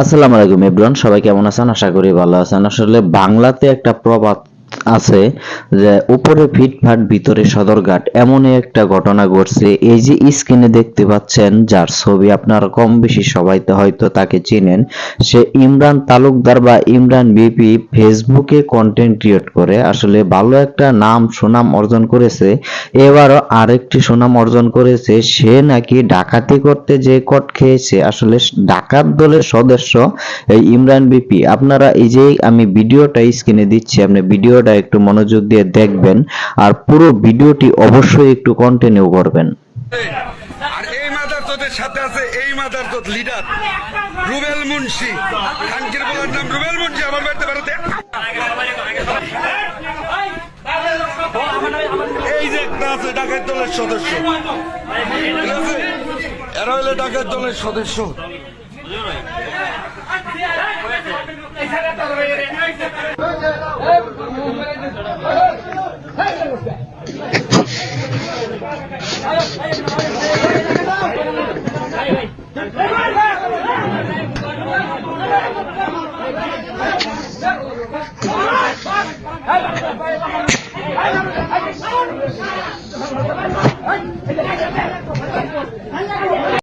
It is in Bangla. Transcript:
আসসালামু আলাইকুম এভরিওয়ান সবাই কেমন আছেন? আশা করি ভালো আছেন। আসলে বাংলাতে একটা প্রবাদ আছে যে উপরে ফিটফাট ভিতরে সদরঘাট, এমনই একটা ঘটনা ঘটছে। এই যে স্ক্রিনে দেখতে পাচ্ছেন, যার ছবি আপনারা কম বেশি সবাই তো হয়তো তাকে চিনেন, সে ইমরান তালুকদার বা ইমরান বিপি ফেসবুকে কন্টেন্ট ক্রিয়েট করে। আসলে ভালো একটা নাম, সুনাম অর্জন করেছে। এবারও আরেকটি সুনাম অর্জন করেছে। সে নাকি ডাকাতি করতে যে কট খেয়েছে, আসলে ডাকাত দলের সদস্য এই ইমরান বিপি আপনারা এই যে আমি ভিডিওটা স্ক্রিনে দিচ্ছি, আপনি ভিডিওটা একটু মনোযোগ দিয়ে দেখবেন আর পুরো ভিডিওটি অবশ্যই একটু কন্টিনিউ করবেন। আর এই সাথে আছে এই লিডার রুবেল মুন্সি। খানকির মুন্সি এই যে দলের সদস্য। দলের সদস্য। Hey!